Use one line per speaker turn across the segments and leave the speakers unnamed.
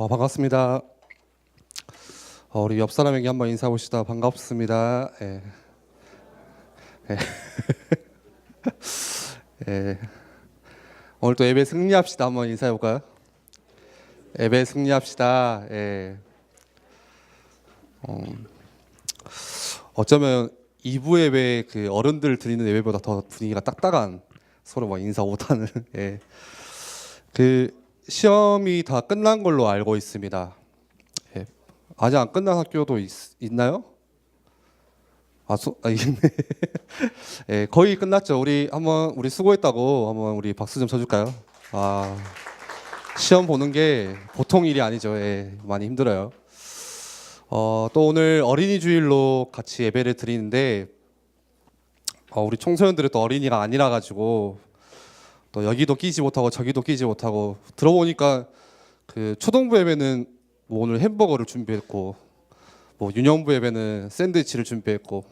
어, 반갑습니다. 어, 우리 옆 사람에게 한번 인사 보시다 반갑습니다. 예. 예. 예. 오늘 또 예배 승리합시다. 한번 인사해 볼까요? 예배 승리합시다. 예. 어, 어쩌면 2부 예배 그 어른들 드리는 예배보다 더 분위기가 딱딱한 서로 막 인사 못하는 예. 그 시험이 다 끝난 걸로 알고 있습니다. 예. 아직 안 끝난 학교도 있, 있나요? 아, 소, 아 있네. 예, 거의 끝났죠. 우리 한번 우리 수고했다고 한번 우리 박수 좀 쳐줄까요? 아, 시험 보는 게 보통 일이 아니죠. 예, 많이 힘들어요. 어, 또 오늘 어린이 주일로 같이 예배를 드리는데 어, 우리 청소년들이 또 어린이가 아니라 가지고 또 여기도 끼지 못하고 저기도 끼지 못하고 들어보니까 그 초등부 예배는 뭐 오늘 햄버거를 준비했고 뭐 유년부 예배는 샌드위치를 준비했고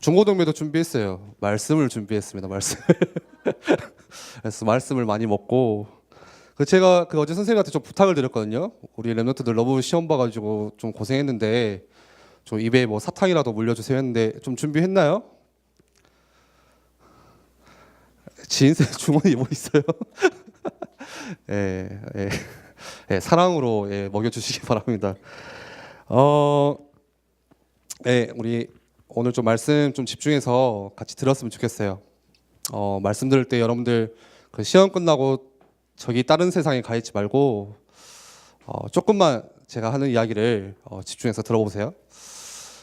중고등부도 준비했어요. 말씀을 준비했습니다. 말씀. 그래서 말씀을 많이 먹고 그 제가 그 어제 선생님한테 좀 부탁을 드렸거든요. 우리 랩노트들 너무 시험 봐가지고 좀 고생했는데 좀 입에 뭐 사탕이라도 물려주세요 했는데 좀 준비했나요? 지인생 주머니 뭐 있어요? 예, 예, 예, 사랑으로 예, 먹여주시기 바랍니다. 어, 네, 우리 오늘 좀 말씀 좀 집중해서 같이 들었으면 좋겠어요. 어, 말씀 들을 때 여러분들 그 시험 끝나고 저기 다른 세상에 가 있지 말고 어, 조금만 제가 하는 이야기를 어, 집중해서 들어보세요.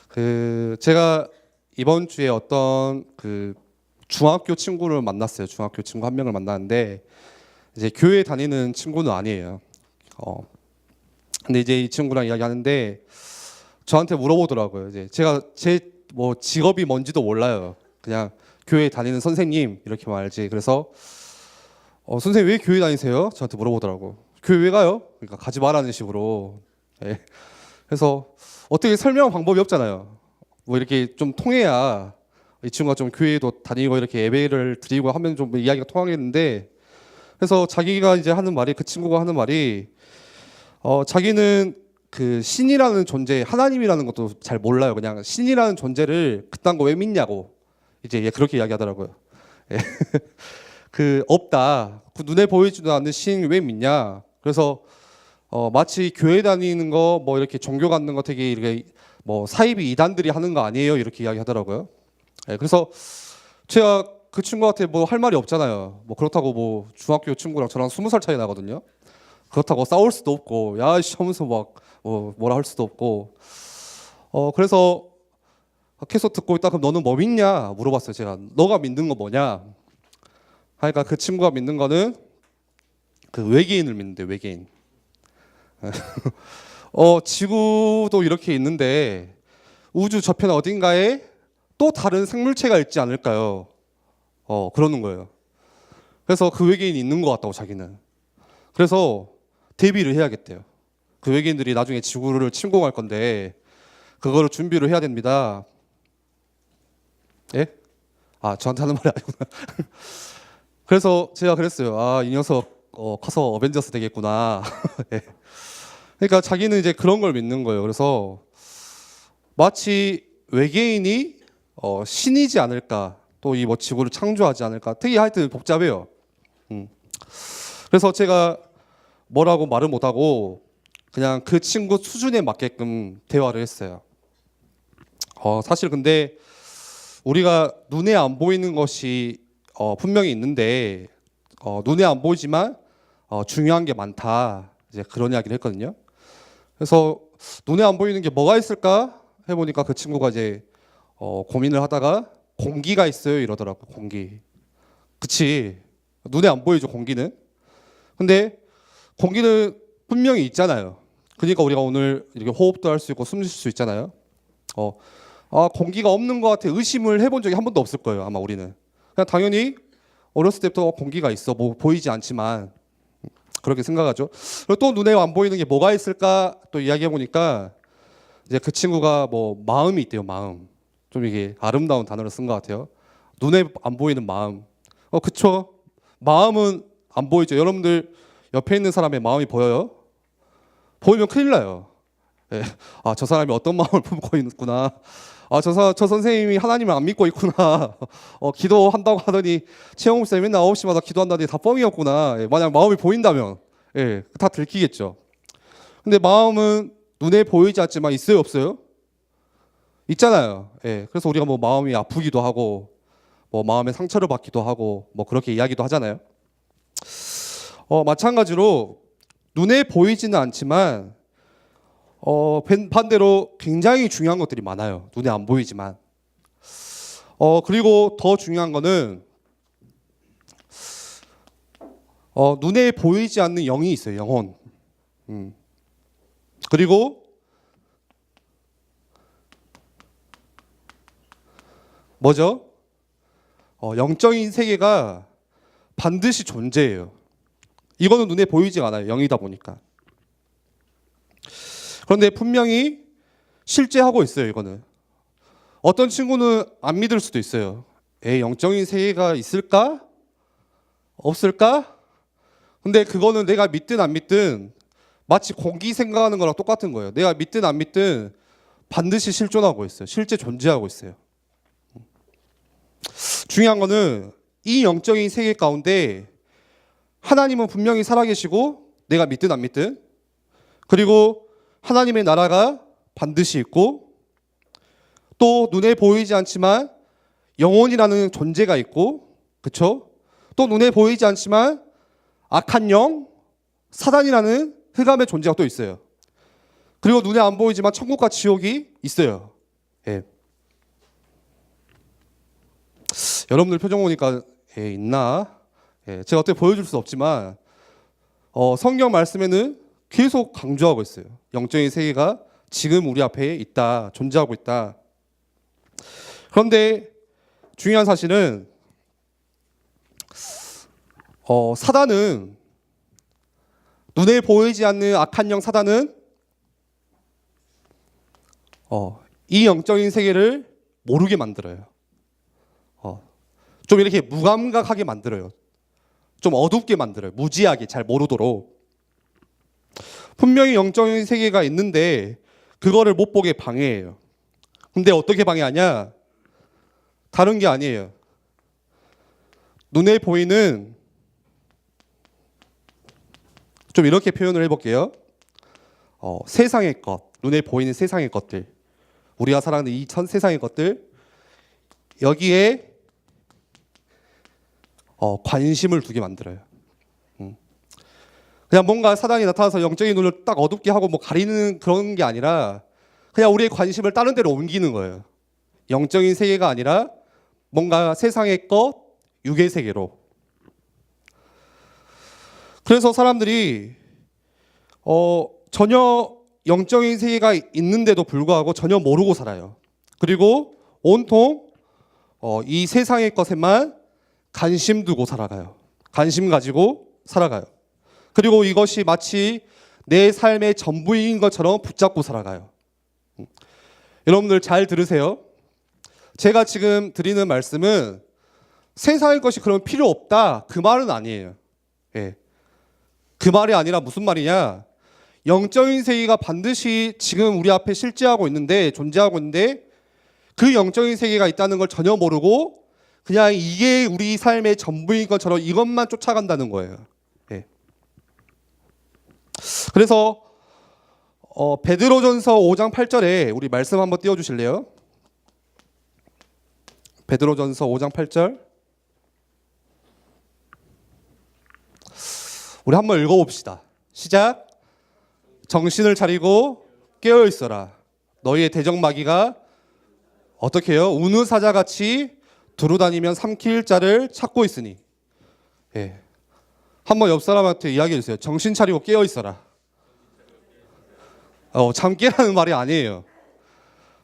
그 제가 이번 주에 어떤 그 중학교 친구를 만났어요. 중학교 친구 한 명을 만났는데 이제 교회 다니는 친구는 아니에요. 어. 근데 이제 이 친구랑 이야기하는데 저한테 물어보더라고요. 이제 제가 제 뭐 직업이 뭔지도 몰라요. 그냥 교회 다니는 선생님 이렇게 말지. 그래서 어, 선생님 왜 교회 다니세요? 저한테 물어보더라고. 교회 왜 가요? 그러니까 가지 말라는 식으로. 예. 그래서 어떻게 설명 방법이 없잖아요. 뭐 이렇게 좀 통해야 이 친구가 좀 교회도 다니고 이렇게 예배를 드리고 하면 좀 이야기가 통하겠는데 그래서 자기가 이제 하는 말이 그 친구가 하는 말이 어 자기는 그 신이라는 존재 하나님이라는 것도 잘 몰라요. 그냥 신이라는 존재를 그딴 거 왜 믿냐고. 이제 얘 그렇게 이야기하더라고요. 예. 그 없다. 그 눈에 보이지도 않는 신 왜 믿냐. 그래서 어 마치 교회 다니는 거 뭐 이렇게 종교 갖는 거 되게 이렇게 뭐 사이비 이단들이 하는 거 아니에요? 이렇게 이야기하더라고요 예, 그래서 제가 그 친구한테 뭐 할 말이 없잖아요. 뭐 그렇다고 뭐 중학교 친구랑 저랑 스무 살 차이 나거든요. 그렇다고 싸울 수도 없고 야씨 하면서 막 뭐 뭐라 할 수도 없고. 어 그래서 계속 듣고 있다 그럼 너는 뭐 믿냐? 물어봤어요 제가 너가 믿는 거 뭐냐? 하니까 그 친구가 믿는 거는 그 외계인을 믿는데 외계인. 어 지구도 이렇게 있는데 우주 저편 어딘가에 또 다른 생물체가 있지 않을까요? 어, 그러는 거예요. 그래서 그 외계인이 있는 것 같다고 자기는. 그래서 대비를 해야겠대요. 그 외계인들이 나중에 지구를 침공할 건데 그거를 준비를 해야 됩니다. 예? 아, 저한테 하는 말이 아니구나. 그래서 제가 그랬어요. 아, 이 녀석 어, 커서 어벤져스 되겠구나. 예. 그러니까 자기는 이제 그런 걸 믿는 거예요. 그래서 마치 외계인이 어, 신이지 않을까 또 이 뭐 지구를 창조하지 않을까 되게 하여튼 복잡해요. 음. 그래서 제가 뭐라고 말을 못하고 그냥 그 친구 수준에 맞게끔 대화를 했어요. 어, 사실 근데 우리가 눈에 안 보이는 것이 어, 분명히 있는데 어, 눈에 안 보이지만 어, 중요한 게 많다 이제 그런 이야기를 했거든요. 그래서 눈에 안 보이는 게 뭐가 있을까 해보니까 그 친구가 이제 어, 고민을 하다가 공기가 있어요 이러더라고 공기. 그치 눈에 안 보이죠 공기는. 근데 공기는 분명히 있잖아요. 그러니까 우리가 오늘 이렇게 호흡도 할 수 있고 숨 쉴 수 있잖아요. 어, 아 공기가 없는 것 같아 의심을 해본 적이 한 번도 없을 거예요 아마 우리는. 그냥 당연히 어렸을 때부터 공기가 있어 뭐 보이지 않지만 그렇게 생각하죠. 그리고 또 눈에 안 보이는 게 뭐가 있을까 또 이야기해 보니까 이제 그 친구가 뭐 마음이 있대요 마음. 좀 이게 아름다운 단어를 쓴 것 같아요. 눈에 안 보이는 마음. 어, 그쵸. 마음은 안 보이죠. 여러분들 옆에 있는 사람의 마음이 보여요? 보이면 큰일 나요. 예. 아, 저 사람이 어떤 마음을 품고 있구나. 아, 저, 사, 저 선생님이 하나님을 안 믿고 있구나. 어, 기도한다고 하더니 최영우 목사님 맨날 9시마다 기도한다더니 다 뻥이었구나. 예, 만약 마음이 보인다면 예, 다 들키겠죠. 근데 마음은 눈에 보이지 않지만 있어요, 없어요? 있잖아요. 예, 그래서 우리가 뭐 마음이 아프기도 하고 뭐 마음에 상처를 받기도 하고 뭐 그렇게 이야기도 하잖아요. 어, 마찬가지로 눈에 보이지는 않지만 어, 반- 반대로 굉장히 중요한 것들이 많아요. 눈에 안 보이지만. 어, 그리고 더 중요한 거는 어, 눈에 보이지 않는 영이 있어요. 영혼. 음. 그리고 뭐죠? 어, 영적인 세계가 반드시 존재해요. 이거는 눈에 보이지 않아요. 영이다 보니까. 그런데 분명히 실제 하고 있어요. 이거는 어떤 친구는 안 믿을 수도 있어요. 에 영적인 세계가 있을까? 없을까? 근데 그거는 내가 믿든 안 믿든 마치 공기 생각하는 거랑 똑같은 거예요. 내가 믿든 안 믿든 반드시 실존하고 있어요. 실제 존재하고 있어요. 중요한 거는 이 영적인 세계 가운데 하나님은 분명히 살아계시고 내가 믿든 안 믿든 그리고 하나님의 나라가 반드시 있고 또 눈에 보이지 않지만 영혼이라는 존재가 있고 그쵸? 또 눈에 보이지 않지만 악한 영, 사단이라는 흑암의 존재가 또 있어요. 그리고 눈에 안 보이지만 천국과 지옥이 있어요. 예. 여러분들 표정 보니까 예, 있나? 예, 제가 어떻게 보여줄 수 없지만 어, 성경 말씀에는 계속 강조하고 있어요. 영적인 세계가 지금 우리 앞에 있다, 존재하고 있다. 그런데 중요한 사실은 어, 사단은 눈에 보이지 않는 악한 영 사단은 어, 이 영적인 세계를 모르게 만들어요. 어, 좀 이렇게 무감각하게 만들어요. 좀 어둡게 만들어요. 무지하게 잘 모르도록. 분명히 영적인 세계가 있는데 그거를 못 보게 방해해요. 근데 어떻게 방해하냐? 다른 게 아니에요. 눈에 보이는 좀 이렇게 표현을 해볼게요. 어, 세상의 것, 눈에 보이는 세상의 것들, 우리가 살아가는 이 천 세상의 것들 여기에 어, 관심을 두게 만들어요. 음. 그냥 뭔가 사단이 나타나서 영적인 눈을 딱 어둡게 하고 뭐 가리는 그런 게 아니라 그냥 우리의 관심을 다른 데로 옮기는 거예요. 영적인 세계가 아니라 뭔가 세상의 것, 육의 세계로. 그래서 사람들이 어, 전혀 영적인 세계가 있는데도 불구하고 전혀 모르고 살아요. 그리고 온통 어, 이 세상의 것에만 관심 두고 살아가요. 관심 가지고 살아가요. 그리고 이것이 마치 내 삶의 전부인 것처럼 붙잡고 살아가요. 음. 여러분들 잘 들으세요. 제가 지금 드리는 말씀은 세상의 것이 그러면 필요 없다. 그 말은 아니에요. 예. 그 말이 아니라 무슨 말이냐? 영적인 세계가 반드시 지금 우리 앞에 실제하고 있는데 존재하고 있는데 그 영적인 세계가 있다는 걸 전혀 모르고 그냥 이게 우리 삶의 전부인 것처럼 이것만 쫓아간다는 거예요. 예. 그래서 어, 베드로전서 5장 8절에 우리 말씀 한번 띄워 주실래요? 베드로전서 5장 8절. 우리 한번 읽어 봅시다. 시작. 정신을 차리고 깨어 있어라. 너희의 대적 마귀가 어떻게 해요? 우는 사자 같이 두루 다니면 삼킬 자를 찾고 있으니. 예. 한번 옆 사람한테 이야기해 주세요. 정신 차리고 깨어 있어라. 어, 잠 깨라는 말이 아니에요.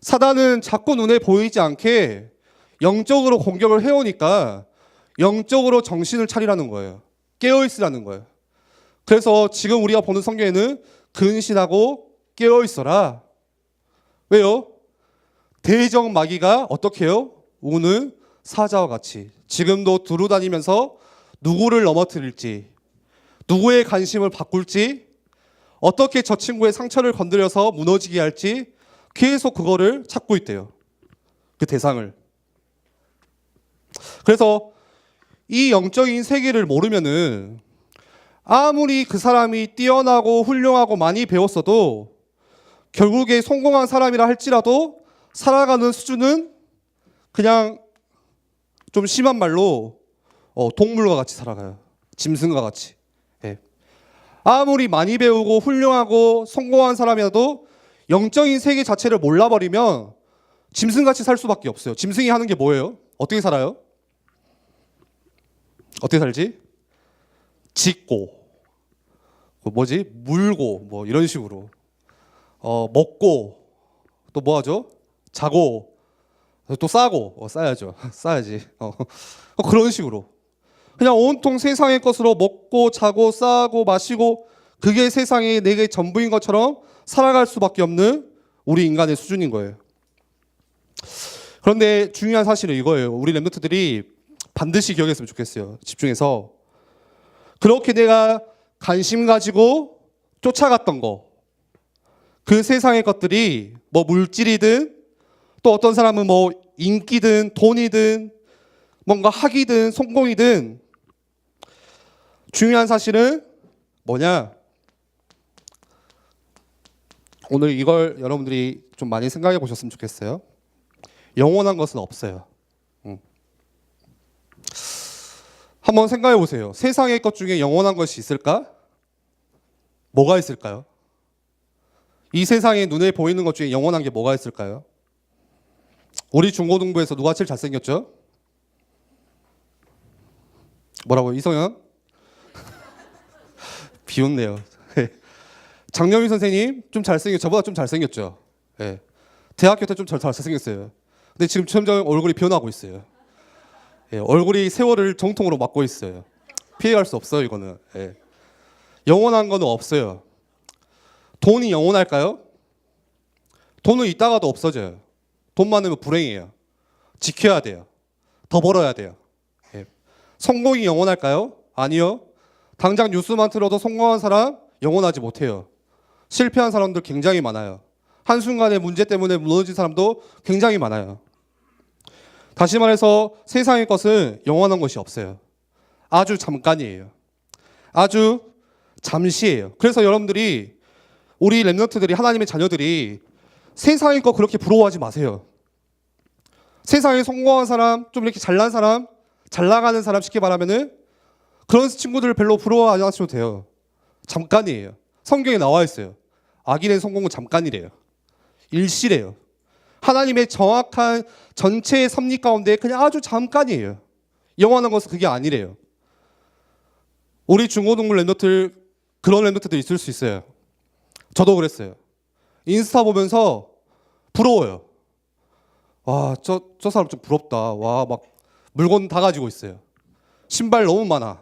사단은 자꾸 눈에 보이지 않게 영적으로 공격을 해오니까 영적으로 정신을 차리라는 거예요. 깨어 있으라는 거예요. 그래서 지금 우리가 보는 성경에는 근신하고 깨어 있어라. 왜요? 대적 마귀가 어떻게 해요? 우는 사자와 같이 지금도 두루 다니면서 누구를 넘어뜨릴지 누구의 관심을 바꿀지 어떻게 저 친구의 상처를 건드려서 무너지게 할지 계속 그거를 찾고 있대요. 그 대상을. 그래서 이 영적인 세계를 모르면은 아무리 그 사람이 뛰어나고 훌륭하고 많이 배웠어도 결국에 성공한 사람이라 할지라도 살아가는 수준은 그냥 좀 심한 말로 어, 동물과 같이 살아가요. 짐승과 같이. 예. 아무리 많이 배우고 훌륭하고 성공한 사람이라도 영적인 세계 자체를 몰라버리면 짐승같이 살 수밖에 없어요. 짐승이 하는 게 뭐예요? 어떻게 살아요? 어떻게 살지? 짖고, 그 뭐지? 물고, 뭐 이런 식으로. 어, 먹고, 또 뭐 하죠? 자고, 또 싸고, 어, 싸야죠. 싸야지. 어, 어, 그런 식으로. 그냥 온통 세상의 것으로 먹고, 자고, 싸고, 마시고, 그게 세상이 내게 전부인 것처럼 살아갈 수밖에 없는 우리 인간의 수준인 거예요. 그런데 중요한 사실은 이거예요. 우리 랩노트들이 반드시 기억했으면 좋겠어요. 집중해서. 그렇게 내가 관심 가지고 쫓아갔던 거. 그 세상의 것들이 뭐 물질이든 또 어떤 사람은 뭐 인기든 돈이든 뭔가 학이든 성공이든 중요한 사실은 뭐냐? 오늘 이걸 여러분들이 좀 많이 생각해 보셨으면 좋겠어요. 영원한 것은 없어요. 음. 한번 생각해 보세요. 세상의 것 중에 영원한 것이 있을까? 뭐가 있을까요? 이 세상에 눈에 보이는 것 중에 영원한 게 뭐가 있을까요? 우리 중고등부에서 누가 제일 잘생겼죠? 뭐라고요? 이성현? 비웃네요. 장영희 선생님 좀 잘생겼 저보다 좀 잘생겼죠. 예. 대학교 때 좀 잘생겼어요. 근데 지금 점점 얼굴이 변하고 있어요. 예, 얼굴이 세월을 정통으로 맞고 있어요. 피해갈 수 없어요, 이거는. 예. 영원한 거는 없어요. 돈이 영원할까요? 돈은 있다가도 없어져요. 돈 많으면 불행이에요. 지켜야 돼요. 더 벌어야 돼요. 예. 성공이 영원할까요? 아니요. 당장 뉴스만 틀어도 성공한 사람 영원하지 못해요. 실패한 사람들 굉장히 많아요. 한순간의 문제 때문에 무너진 사람도 굉장히 많아요. 다시 말해서 세상의 것은 영원한 것이 없어요. 아주 잠깐이에요. 아주 잠시예요. 그래서 여러분들이 우리 랩런트들이 하나님의 자녀들이 세상의 것 그렇게 부러워하지 마세요. 세상에 성공한 사람, 좀 이렇게 잘난 사람, 잘 나가는 사람 쉽게 말하면은 그런 친구들을 별로 부러워하지 않으셔도 돼요. 잠깐이에요. 성경에 나와 있어요. 악인의 성공은 잠깐이래요. 일시래요. 하나님의 정확한 전체의 섭리 가운데 그냥 아주 잠깐이에요. 영원한 것은 그게 아니래요. 우리 중고등부 랩노트 그런 랩노트도 있을 수 있어요. 저도 그랬어요. 인스타 보면서 부러워요. 와, 저, 저 사람 좀 부럽다. 와, 막 물건 다 가지고 있어요. 신발 너무 많아.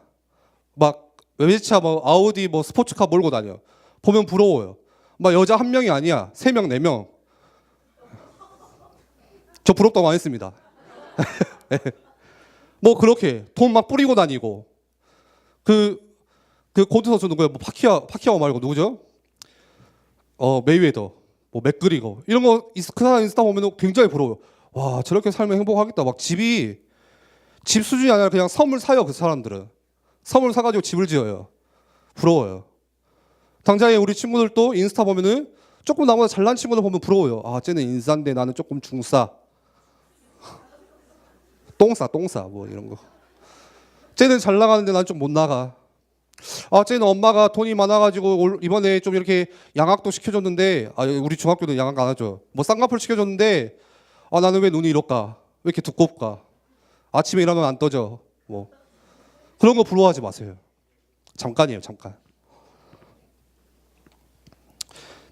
막 외제차 뭐 아우디 뭐 스포츠카 몰고 다녀. 보면 부러워요. 막 여자 한 명이 아니야. 세 명, 네 명. 저 부럽다고 안 했습니다. 뭐 그렇게 돈 막 뿌리고 다니고 그, 그 고드 선수 누구야? 뭐 파키아, 파키아오 말고 누구죠? 어, 메이웨더, 뭐 맥그리거 이런 거그 사람 인스타 보면 굉장히 부러워요. 와 저렇게 살면 행복하겠다. 막 집이 집 수준이 아니라 그냥 섬을 사요 그 사람들은 섬을 사가지고 집을 지어요. 부러워요. 당장에 우리 친구들도 인스타 보면은 조금 나보다 잘난 친구들 보면 부러워요. 아 쟤는 인싸인데 나는 조금 중싸. 똥싸 똥싸 뭐 이런 거. 쟤는 잘 나가는데 난 좀 못 나가. 아, 쟤는 엄마가 돈이 많아가지고 올- 이번에 좀 이렇게 양악도 시켜줬는데, 아, 우리 중학교도 양악 안 하죠. 뭐 쌍꺼풀 시켜줬는데, 아, 나는 왜 눈이 이럴까? 왜 이렇게 두껍까? 아침에 일어나면 안 떠져. 뭐. 그런 거 부러워하지 마세요. 잠깐이에요, 잠깐.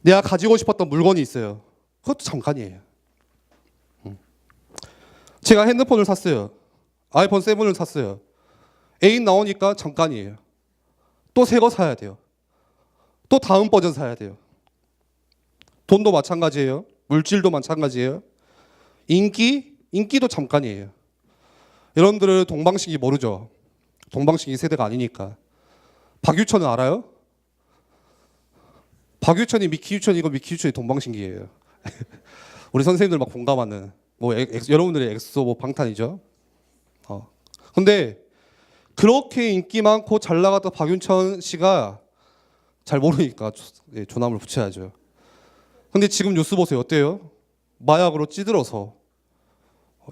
내가 가지고 싶었던 물건이 있어요. 그것도 잠깐이에요. 음. 제가 핸드폰을 샀어요. 아이폰 7을 샀어요. 애인 나오니까 잠깐이에요. 또 새 거 사야 돼요. 또 다음 버전 사야 돼요. 돈도 마찬가지예요. 물질도 마찬가지예요. 인기, 인기도 잠깐이에요. 여러분들은 동방신기 모르죠? 동방신기 세대가 아니니까. 박유천은 알아요? 박유천이 미키유천이고 미키유천이 동방신기예요. 우리 선생님들 막 공감하는 뭐 엑- 엑- 여러분들의 엑소 뭐 방탄이죠. 어. 근데 그렇게 인기 많고 잘 나갔던 박윤천 씨가 잘 모르니까 조- 예, 조남을 붙여야죠. 근데 지금 뉴스 보세요. 어때요? 마약으로 찌들어서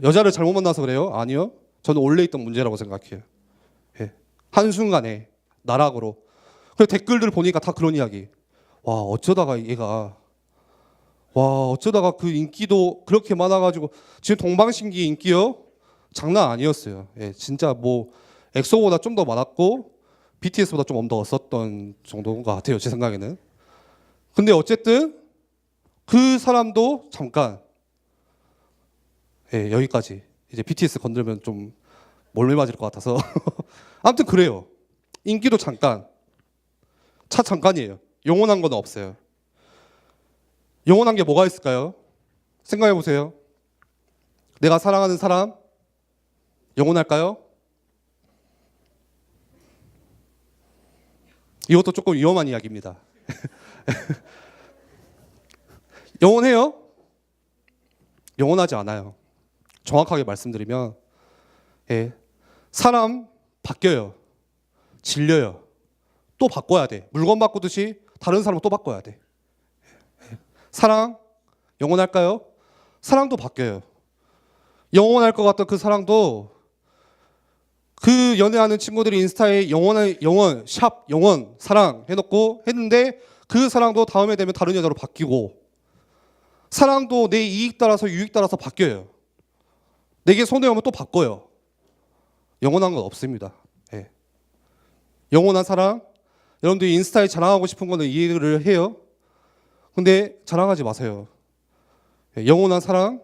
여자를 잘못 만나서 그래요? 아니요. 저는 원래 있던 문제라고 생각해요. 예. 한순간에 나락으로. 그리고 댓글들 보니까 다 그런 이야기. 와 어쩌다가 얘가 와 어쩌다가 그 인기도 그렇게 많아 가지고 지금 동방신기 인기요 장난 아니었어요. 예, 진짜 뭐 엑소보다 좀 더 많았고 BTS보다 좀 엄더웠었던 정도인 것 같아요 제 생각에는. 근데 어쨌든 그 사람도 잠깐 예, 여기까지 이제 BTS 건들면 좀 몰매 맞을 것 같아서 아무튼 그래요. 인기도 잠깐 차 잠깐이에요. 영원한 건 없어요. 영원한 게 뭐가 있을까요? 생각해 보세요. 내가 사랑하는 사람 영원할까요? 이것도 조금 위험한 이야기입니다. 영원해요? 영원하지 않아요. 정확하게 말씀드리면, 예, 사람 바뀌어요. 질려요. 또 바꿔야 돼. 물건 바꾸듯이 다른 사람을 또 바꿔야 돼. 예. 사랑 영원할까요? 사랑도 바뀌어요. 영원할 것 같던 그 사랑도 그 연애하는 친구들이 인스타에 영원한 영원 샵 영원 사랑 해놓고 했는데 그 사랑도 다음에 되면 다른 여자로 바뀌고 사랑도 내 이익 따라서 유익 따라서 바뀌어요. 내게 손해 오면 또 바꿔요. 영원한 건 없습니다. 예. 영원한 사랑 여러분들이 인스타에 자랑하고 싶은 거는 이해를 해요. 근데 자랑하지 마세요. 예, 영원한 사랑.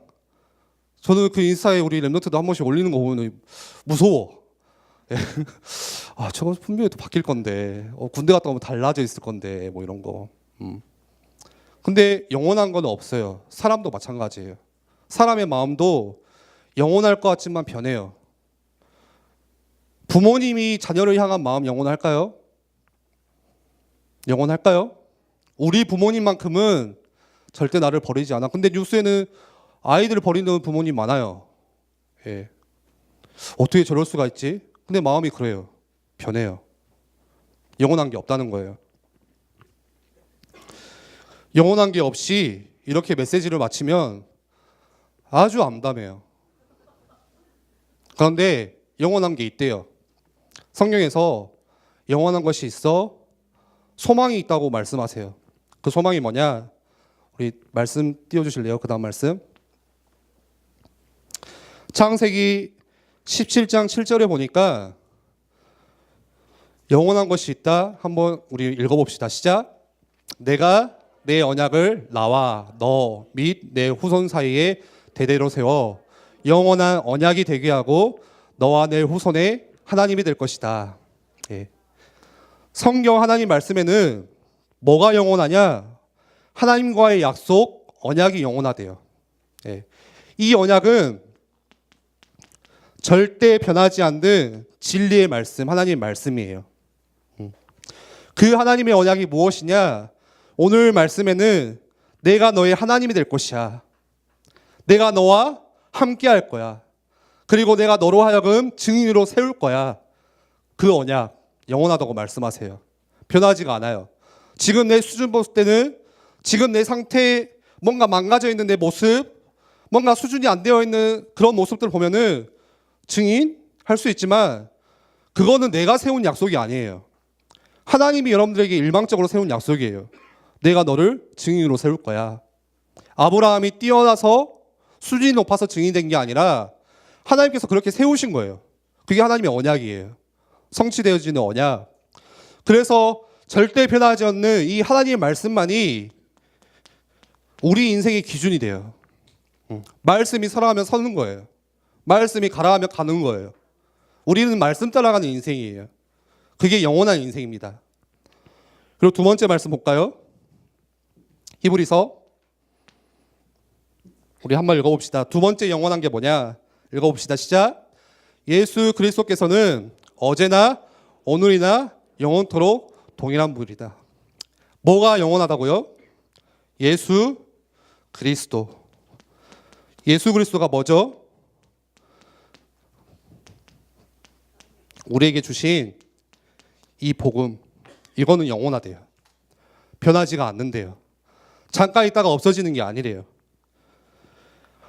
저는 그 인스타에 우리 랩노트도 한 번씩 올리는 거 보면 무서워. 예. 아, 저거 분명히 또 바뀔 건데, 어, 군대 갔다 오면 달라져 있을 건데, 뭐 이런 거. 음. 근데 영원한 건 없어요. 사람도 마찬가지예요. 사람의 마음도 영원할 것 같지만 변해요. 부모님이 자녀를 향한 마음 영원할까요? 영원할까요? 우리 부모님만큼은 절대 나를 버리지 않아. 근데 뉴스에는 아이들을 버리는 부모님 많아요. 예. 어떻게 저럴 수가 있지? 근데 마음이 그래요. 변해요. 영원한 게 없다는 거예요. 영원한 게 없이 이렇게 메시지를 마치면 아주 암담해요. 그런데 영원한 게 있대요. 성경에서 영원한 것이 있어 소망이 있다고 말씀하세요. 그 소망이 뭐냐? 우리 말씀 띄워주실래요? 그 다음 말씀. 창세기 17장 7절에 보니까 영원한 것이 있다. 한번 우리 읽어봅시다. 시작. 내가 내 언약을 나와 너 및 내 후손 사이에 대대로 세워 영원한 언약이 되게 하고 너와 내 후손의 하나님이 될 것이다. 예. 성경 하나님 말씀에는 뭐가 영원하냐? 하나님과의 약속, 언약이 영원하대요. 예. 이 언약은 절대 변하지 않는 진리의 말씀, 하나님의 말씀이에요. 음. 그 하나님의 언약이 무엇이냐? 오늘 말씀에는 내가 너의 하나님이 될 것이야. 내가 너와 함께 할 거야. 그리고 내가 너로 하여금 증인으로 세울 거야. 그 언약 영원하다고 말씀하세요. 변하지가 않아요. 지금 내 수준 봤을 때는 지금 내 상태 뭔가 망가져 있는 내 모습, 뭔가 수준이 안 되어 있는 그런 모습들 보면은 증인할 수 있지만 그거는 내가 세운 약속이 아니에요. 하나님이 여러분들에게 일방적으로 세운 약속이에요. 내가 너를 증인으로 세울 거야. 아브라함이 뛰어나서 수준이 높아서 증인된 게 아니라 하나님께서 그렇게 세우신 거예요. 그게 하나님의 언약이에요. 성취되어지는 언약. 그래서 절대 변하지 않는 이 하나님의 말씀만이 우리 인생의 기준이 돼요. 음. 말씀이 서라하면 서는 거예요. 말씀이 가라 하면 가는 거예요. 우리는 말씀 따라가는 인생이에요. 그게 영원한 인생입니다. 그리고 두 번째 말씀 볼까요? 히브리서 우리 한번 읽어봅시다. 두 번째 영원한 게 뭐냐? 읽어봅시다. 시작. 예수 그리스도께서는 어제나 오늘이나 영원토록 동일한 분이다. 뭐가 영원하다고요? 예수 그리스도. 예수 그리스도가 뭐죠? 우리에게 주신 이 복음 이거는 영원하대요. 변하지가 않는데요. 잠깐 있다가 없어지는 게 아니래요.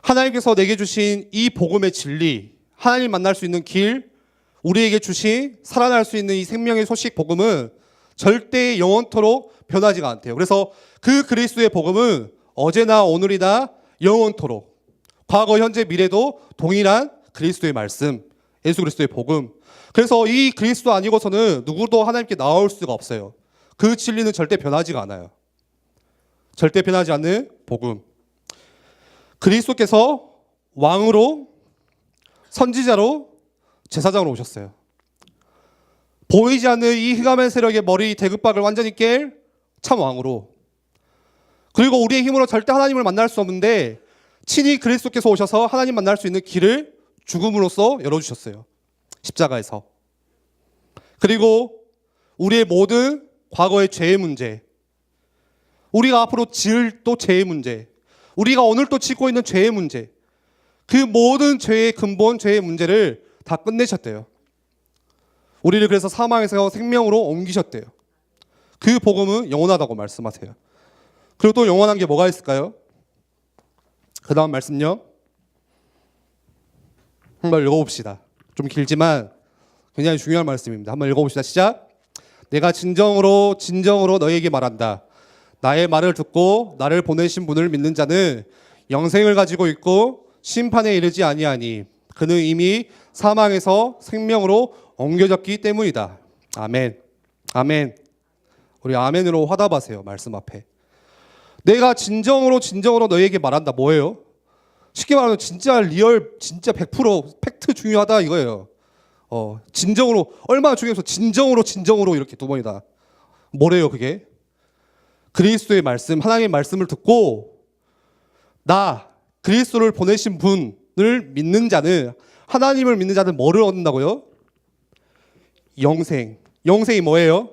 하나님께서 내게 주신 이 복음의 진리, 하나님 만날 수 있는 길, 우리에게 주신 살아날 수 있는 이 생명의 소식 복음은 절대 영원토록 변하지가 않대요. 그래서 그 그리스도의 복음은 어제나 오늘이나 영원토록 과거, 현재, 미래도 동일한 그리스도의 말씀, 예수 그리스도의 복음. 그래서 이 그리스도 아니고서는 누구도 하나님께 나올 수가 없어요. 그 진리는 절대 변하지가 않아요. 절대 변하지 않는 복음. 그리스도께서 왕으로 선지자로 제사장으로 오셨어요. 보이지 않는 이 흑암의 세력의 머리 대급박을 완전히 깰 참 왕으로. 그리고 우리의 힘으로 절대 하나님을 만날 수 없는데 친히 그리스도께서 오셔서 하나님 만날 수 있는 길을 죽음으로써 열어주셨어요. 십자가에서. 그리고 우리의 모든 과거의 죄의 문제, 우리가 앞으로 지을 또 죄의 문제, 우리가 오늘 또 짓고 있는 죄의 문제, 그 모든 죄의 근본 죄의 문제를 다 끝내셨대요. 우리를 그래서 사망에서 생명으로 옮기셨대요. 그 복음은 영원하다고 말씀하세요. 그리고 또 영원한 게 뭐가 있을까요? 그 다음 말씀요. 한번 읽어봅시다. 좀 길지만 굉장히 중요한 말씀입니다. 한번 읽어봅시다. 시작. 내가 진정으로 진정으로 너에게 말한다. 나의 말을 듣고 나를 보내신 분을 믿는 자는 영생을 가지고 있고 심판에 이르지 아니하니 그는 이미 사망에서 생명으로 옮겨졌기 때문이다. 아멘. 아멘. 우리 아멘으로 화답하세요. 말씀 앞에. 내가 진정으로 진정으로 너에게 말한다. 뭐예요? 쉽게 말하면 진짜 리얼 진짜 100% 팩트 중요하다 이거예요. 어, 진정으로 얼마나 중요해서 진정으로 진정으로 이렇게 두 번이다. 뭐래요, 그게? 그리스도의 말씀, 하나님의 말씀을 듣고 나 그리스도를 보내신 분을 믿는 자는 하나님을 믿는 자는 뭐를 얻는다고요? 영생. 영생이 뭐예요?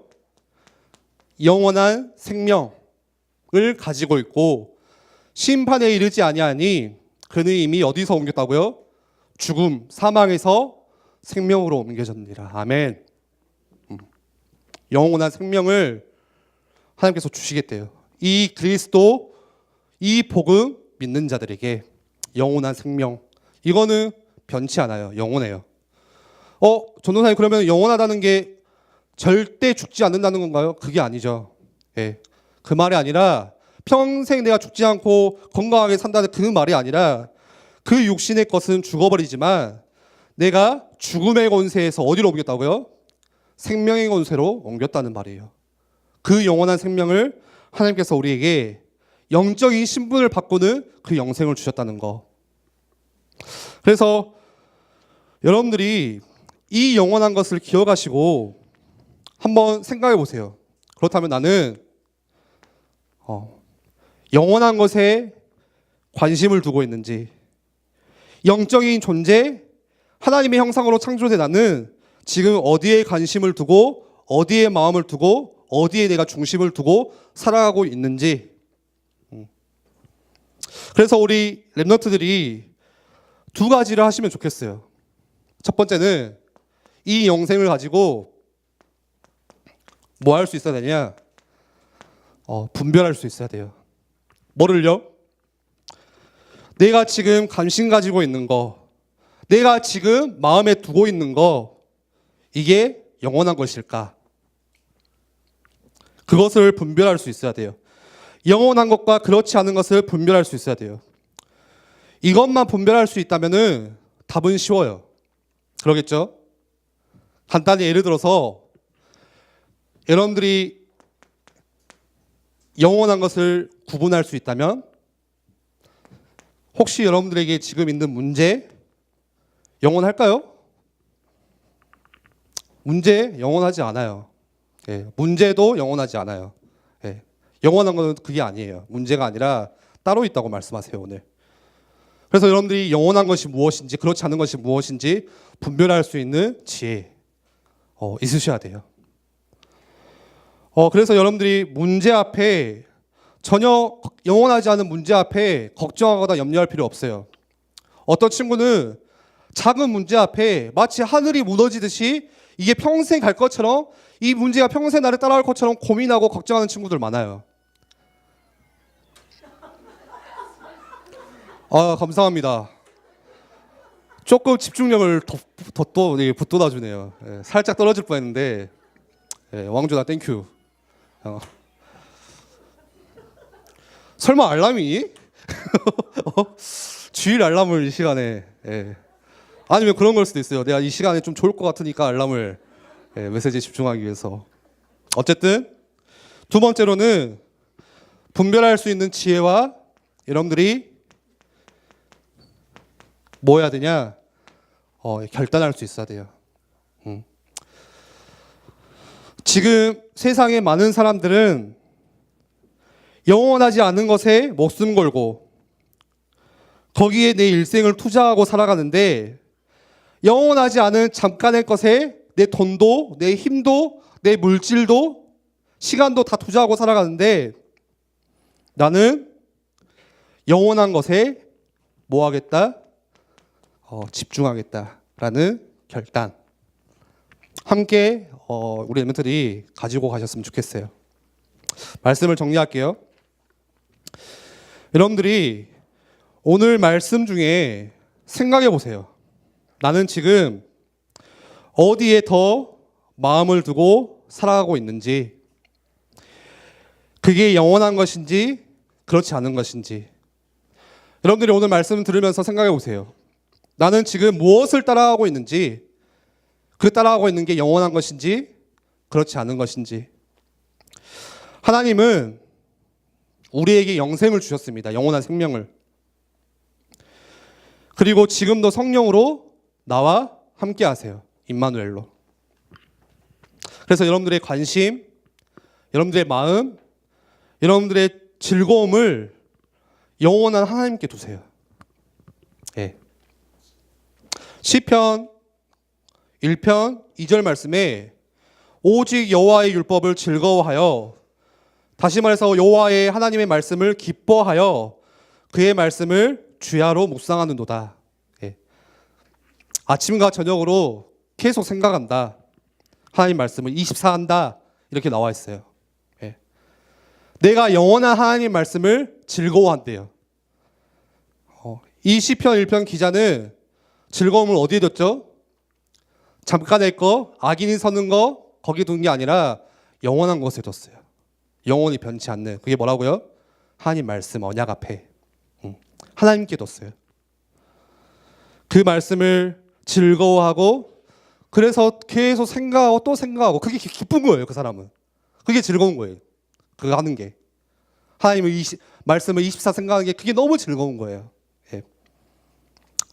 영원한 생명을 가지고 있고 심판에 이르지 아니하니 그는 이미 어디서 옮겼다고요? 죽음, 사망에서 생명으로 옮겨졌느니라. 아멘. 음. 영원한 생명을 하나님께서 주시겠대요. 이 그리스도, 이 복음 믿는 자들에게 영원한 생명. 이거는 변치 않아요. 영원해요. 어, 전도사님 그러면 영원하다는 게 절대 죽지 않는다는 건가요? 그게 아니죠. 예. 그 말이 아니라 평생 내가 죽지 않고 건강하게 산다는 그 말이 아니라 그 육신의 것은 죽어버리지만 내가 죽음의 권세에서 어디로 옮겼다고요? 생명의 권세로 옮겼다는 말이에요. 그 영원한 생명을 하나님께서 우리에게 영적인 신분을 바꾸는 그 영생을 주셨다는 거. 그래서 여러분들이 이 영원한 것을 기억하시고 한번 생각해 보세요. 그렇다면 나는 어, 영원한 것에 관심을 두고 있는지, 영적인 존재, 하나님의 형상으로 창조된 나는 지금 어디에 관심을 두고, 어디에 마음을 두고, 어디에 내가 중심을 두고 살아가고 있는지. 음. 그래서 우리 랩너트들이 두 가지를 하시면 좋겠어요. 첫 번째는 이 영생을 가지고 뭐 할 수 있어야 되냐? 어, 분별할 수 있어야 돼요. 뭐를요? 내가 지금 관심 가지고 있는 거, 내가 지금 마음에 두고 있는 거, 이게 영원한 것일까? 그것을 분별할 수 있어야 돼요. 영원한 것과 그렇지 않은 것을 분별할 수 있어야 돼요. 이것만 분별할 수 있다면은 답은 쉬워요. 그러겠죠? 간단히 예를 들어서 여러분들이 영원한 것을 구분할 수 있다면 혹시 여러분들에게 지금 있는 문제 영원할까요? 문제 영원하지 않아요. 예, 문제도 영원하지 않아요. 예, 영원한 것은 그게 아니에요. 문제가 아니라 따로 있다고 말씀하세요 오늘. 그래서 여러분들이 영원한 것이 무엇인지 그렇지 않은 것이 무엇인지 분별할 수 있는 지혜 어, 있으셔야 돼요. 어, 그래서 여러분들이 문제 앞에 전혀 영원하지 않은 문제 앞에 걱정하거나 염려할 필요 없어요. 어떤 친구는 작은 문제 앞에 마치 하늘이 무너지듯이 이게 평생 갈 것처럼 이 문제가 평생 나를 따라올 것처럼 고민하고 걱정하는 친구들 많아요. 아, 감사합니다. 조금 집중력을 더또 붙돋아 주네요. 예, 살짝 떨어질 뻔했는데 예, 왕준아 땡큐. 어. 설마 알람이? 어? 주일 알람을 이 시간에 예. 아니면 그런 걸 수도 있어요. 내가 이 시간에 좀 좋을 것 같으니까 알람을 예, 메시지에 집중하기 위해서. 어쨌든 두 번째로는 분별할 수 있는 지혜와 여러분들이 뭐 해야 되냐? 어, 결단할 수 있어야 돼요. 음. 지금 세상에 많은 사람들은 영원하지 않은 것에 목숨 걸고 거기에 내 일생을 투자하고 살아가는데 영원하지 않은 잠깐의 것에 내 돈도 내 힘도 내 물질도 시간도 다 투자하고 살아가는데 나는 영원한 것에 뭐 하겠다? 어, 집중하겠다라는 결단. 함께 어, 우리 멘토들이 가지고 가셨으면 좋겠어요. 말씀을 정리할게요. 여러분들이 오늘 말씀 중에 생각해 보세요. 나는 지금 어디에 더 마음을 두고 살아가고 있는지, 그게 영원한 것인지, 그렇지 않은 것인지. 여러분들이 오늘 말씀 들으면서 생각해 보세요. 나는 지금 무엇을 따라가고 있는지, 그 따라가고 있는 게 영원한 것인지, 그렇지 않은 것인지. 하나님은 우리에게 영생을 주셨습니다. 영원한 생명을. 그리고 지금도 성령으로 나와 함께 하세요. 임마누엘로. 그래서 여러분들의 관심, 여러분들의 마음, 여러분들의 즐거움을 영원한 하나님께 두세요. 예. 시편 1편 2절 말씀에 오직 여호와의 율법을 즐거워하여 다시 말해서 여호와의 하나님의 말씀을 기뻐하여 그의 말씀을 주야로 묵상하는도다. 예. 아침과 저녁으로 계속 생각한다. 하나님 말씀을 24한다. 이렇게 나와 있어요. 예. 내가 영원한 하나님 말씀을 즐거워한대요. 어, 이 시편 1편 기자는 즐거움을 어디에 뒀죠? 잠깐의 거, 악인이 서는 거 거기 둔 게 아니라 영원한 것에 뒀어요. 영원히 변치 않는 그게 뭐라고요? 하나님 말씀 언약 앞에 응. 하나님께 뒀어요. 그 말씀을 즐거워하고 그래서 계속 생각하고 또 생각하고 그게 기- 기쁜 거예요. 그 사람은 그게 즐거운 거예요. 그거 하는 게 하나님의 20, 말씀을 24 생각하는 게 그게 너무 즐거운 거예요. 예.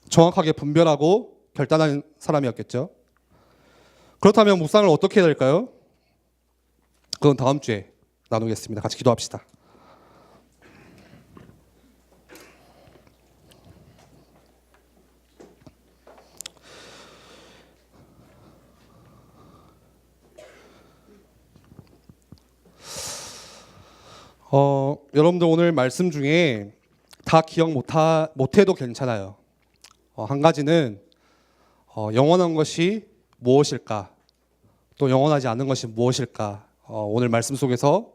정확하게 분별하고 결단하는 사람이었겠죠. 그렇다면 묵상을 어떻게 해야 될까요? 그건 다음 주에 나누겠습니다. 같이 기도합시다. 어, 여러분들 오늘 말씀 중에 다 기억 못하, 못해도 괜찮아요. 어, 한 가지는 어, 영원한 것이 무엇일까? 또 영원하지 않은 것이 무엇일까? 어, 오늘 말씀 속에서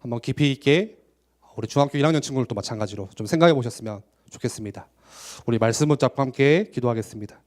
한번 깊이 있게 우리 중학교 1학년 친구들도 마찬가지로 좀 생각해 보셨으면 좋겠습니다. 우리 말씀 붙잡고 함께 기도하겠습니다.